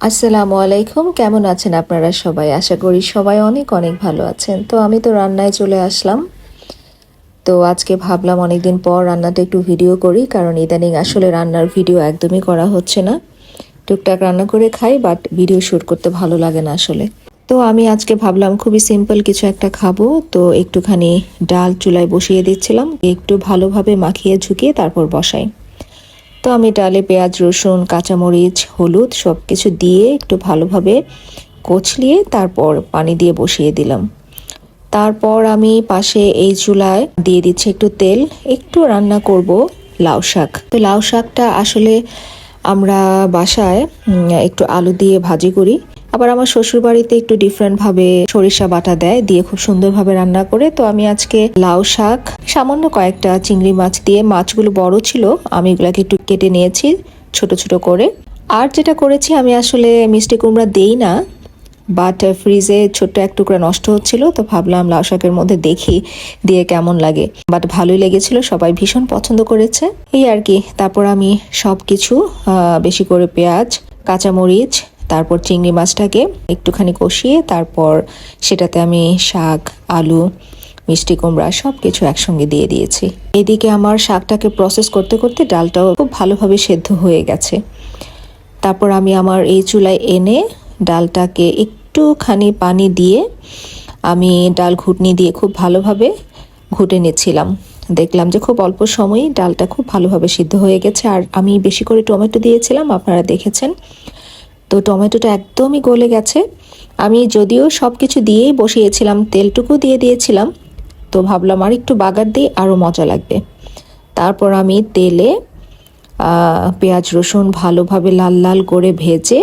আসসালামু আলাইকুম। কেমন আছেন আপনারা সবাই? আশা করি সবাই অনেক অনেক ভালো আছেন। তো আমি তো রান্নায় চলে আসলাম। তো আজকে ভাবলাম অনেকদিন পর রান্নাটা একটু ভিডিও করি, কারণ ইদানিং আসলে রান্নার ভিডিও একদমই করা হচ্ছে না। টুকটাক রান্না করে খাই, বাট ভিডিও শ্যুট করতে ভালো লাগে না আসলে। তো আমি আজকে ভাবলাম খুবই সিম্পল কিছু একটা খাব। তো একটুখানি ডাল চুলায় বসিয়ে দিচ্ছিলাম। একটু ভালোভাবে মাখিয়ে ঝুঁকিয়ে তারপর বসাই। তো আমি ডালে পেঁয়াজ, রসুন, কাঁচামরিচ, হলুদ সব কিছু দিয়ে একটু ভালোভাবে কচলিয়ে তারপর পানি দিয়ে বসিয়ে দিলাম। তারপর আমি পাশে এই চুলায় দিয়ে দিচ্ছি একটু তেল, একটু রান্না করব লাউ শাক। তো লাউ শাকটা আসলে আমরা বাসায় একটু আলু দিয়ে ভাজি করি। আবার আমার শ্বশুর বাড়িতে একটু ডিফারেন্ট ভাবে সরিষা বাটা দেয়, দিয়ে খুব সুন্দরভাবে রান্না করে। তো আমি আজকে লাউ শাক, সামান্য কয়েকটা চিংড়ি মাছ দিয়ে, মাছগুলো বড় ছিল, আমি এগুলাকে একটু কেটে নিয়েছি ছোট ছোট করে। আর যেটা করেছি, আমি আসলে মিষ্টি কুমড়া দেই না বাট ফ্রিজে ছোট্ট এক টুকরা নষ্ট হচ্ছিল, তো ভাবলাম লাউ শাকের মধ্যে দেখি, দিয়ে কেমন লাগে। বাট ভালোই লেগেছিল, সবাই ভীষণ পছন্দ করেছে। এই আর কি, তারপর আমি সব কিছু বেশি করে পেঁয়াজ, কাঁচামরিচ তারপর চিংড়ি মাছটাকে একটুখানি কষিয়ে তারপর সেটাতে আমি শাক, আলু, মিষ্টি কুমড়া সব কিছু একসঙ্গে দিয়ে দিয়েছি। এদিকে আমার শাকটাকে প্রসেস করতে করতে ডালটাও খুব ভালোভাবে সেদ্ধ হয়ে গেছে। তারপর আমি আমার এই চুলায় এনে ডালটাকে একটুখানি পানি দিয়ে আমি ডাল ঘুটনি দিয়ে খুব ভালোভাবে ঘুটে নিচ্ছিলাম। দেখলাম যে খুব অল্প সময়ই ডালটা খুব ভালোভাবে সিদ্ধ হয়ে গেছে। আর আমি বেশি করে টমেটো দিয়েছিলাম, আপনারা দেখেছেন। তো টমেটোটা একদমই গলে গেছে। আমি যদিও সব কিছু দিয়েই বসিয়েছিলাম, তেলটুকু দিয়ে দিয়েছিলাম, তো ভাবলাম আর একটু বাগার দিয়ে আরও মজা লাগবে। তারপর আমি তেলে পেঁয়াজ রসুন ভালোভাবে লাল লাল করে ভেজে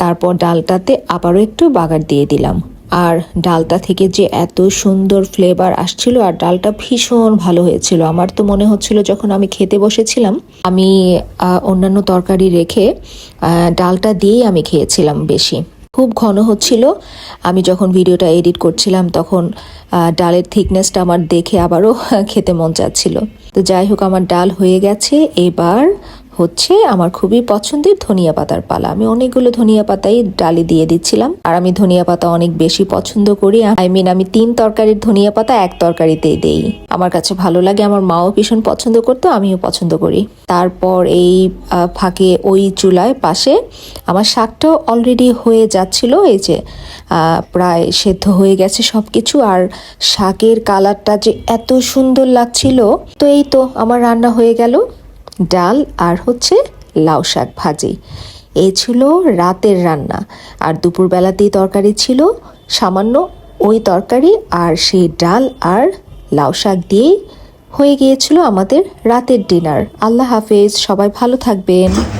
তারপর ডালটাতে আবারও একটু বাগার দিয়ে দিলাম। আর ডালটা থেকে যে এত সুন্দর ফ্লেভার আসছিল আর ডালটা ভীষণ ভালো হয়েছিল। আমার তো মনে হচ্ছিল যখন আমি খেতে বসেছিলাম, আমি অন্যান্য তরকারি রেখে ডালটা দিয়েই আমি খেয়েছিলাম বেশি। খুব ঘন হচ্ছিল। আমি যখন ভিডিওটা এডিট করছিলাম তখন ডালের থিকনেসটা আমার দেখে আবারও খেতে মন চাচ্ছিল। তো যাই হোক, আমার ডাল হয়ে গেছে। এবার হচ্ছে আমার খুবই পছন্দের ধনিয়া পাতার পালা। আমি অনেকগুলো ধনিয়া পাতাই ডালে দিয়ে দিচ্ছিলাম। আর আমি ধনিয়া পাতা অনেক বেশি পছন্দ করি। আই মিন আমি তিন তরকারির ধনিয়া পাতা এক তরকারিতেই দেই। আমার কাছে ভালো লাগে, আমার মাও ভীষণ পছন্দ করতো, আমিও পছন্দ করি। তারপর এই ফাঁকে ওই চুলায় পাশে আমার শাকটাও অলরেডি হয়ে যাচ্ছিল। এই যে প্রায় সেদ্ধ হয়ে গেছে সব কিছু আর শাকের কালারটা যে এত সুন্দর লাগছিল। তো এই তো, আমার রান্না হয়ে গেল। ডাল আর হচ্ছে লাউ শাক ভাজি। এ ছিল রাতের রান্না। আর দুপুরবেলাতেই তরকারি ছিল সামান্য ওই তরকারি আর সেই ডাল আর লাউ শাক দিয়েই হয়ে গিয়েছিল আমাদের রাতের ডিনার। আল্লাহ হাফেজ, সবাই ভালো থাকবেন।